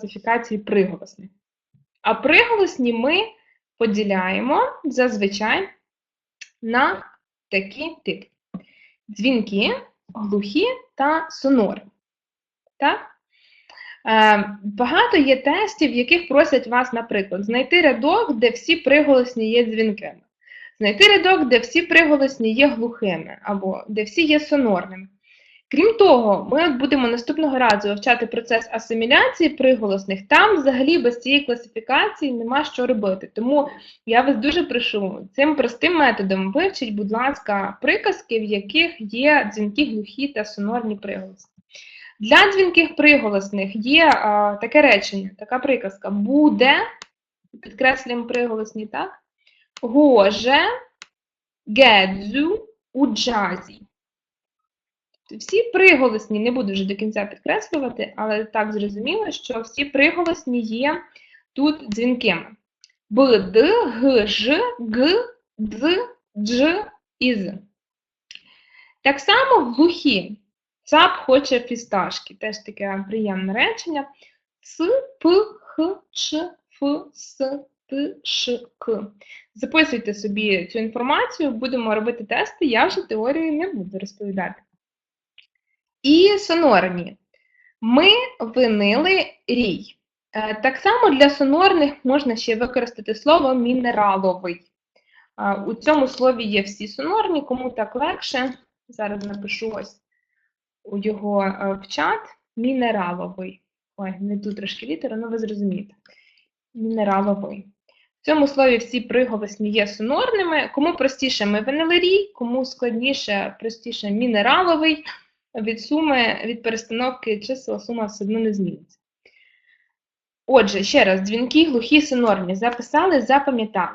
класифікації приголосних. А приголосні ми поділяємо зазвичай на такі типи: дзвінки, глухі та сонорні. Так? Е, Багато є тестів, в яких просять вас, наприклад, знайти рядок, де всі приголосні є дзвінкими, знайти рядок, де всі приголосні є глухими, або де всі є сонорними. Крім того, ми будемо наступного разу вивчати процес асиміляції приголосних. Там взагалі без цієї класифікації нема що робити. Тому я вас дуже прошу цим простим методом вивчіть, будь ласка, приказки, в яких є дзвінки глухі та сонорні приголосні. Для дзвінких приголосних є а, таке речення, така приказка буде, підкреслюємо приголосні, так? Гоже, гедзу, у джазі. Всі приголосні, не буду вже до кінця підкреслювати, але так зрозуміло, що всі приголосні є тут дзвінкими. Б, Д, Г, Ж, Г, Дз, Дж і З. Так само глухі. Цап хоче фісташки. Теж таке приємне речення. Ц, П, Х, Ч, Ф, С, Т, Ш, К. Записуйте собі цю інформацію, будемо робити тести, я вже теорію не буду розповідати. І сонорні. Ми винили рій. Е, Так само для сонорних можна ще використати слово мінераловий. Е, У цьому слові є всі сонорні, кому так легше. Зараз напишу ось у його е, в чат. Мінераловий. Ой, не тут трошки літера, але ви зрозумієте. Мінераловий. В цьому слові всі приголосні є сонорними. Кому простіше ми винили рій, кому складніше, простіше мінераловий від суми, від перестановки чисел сума все одно не зміниться. Отже, ще раз, дзвінки, глухі, синормні. Записали, запам'ятали.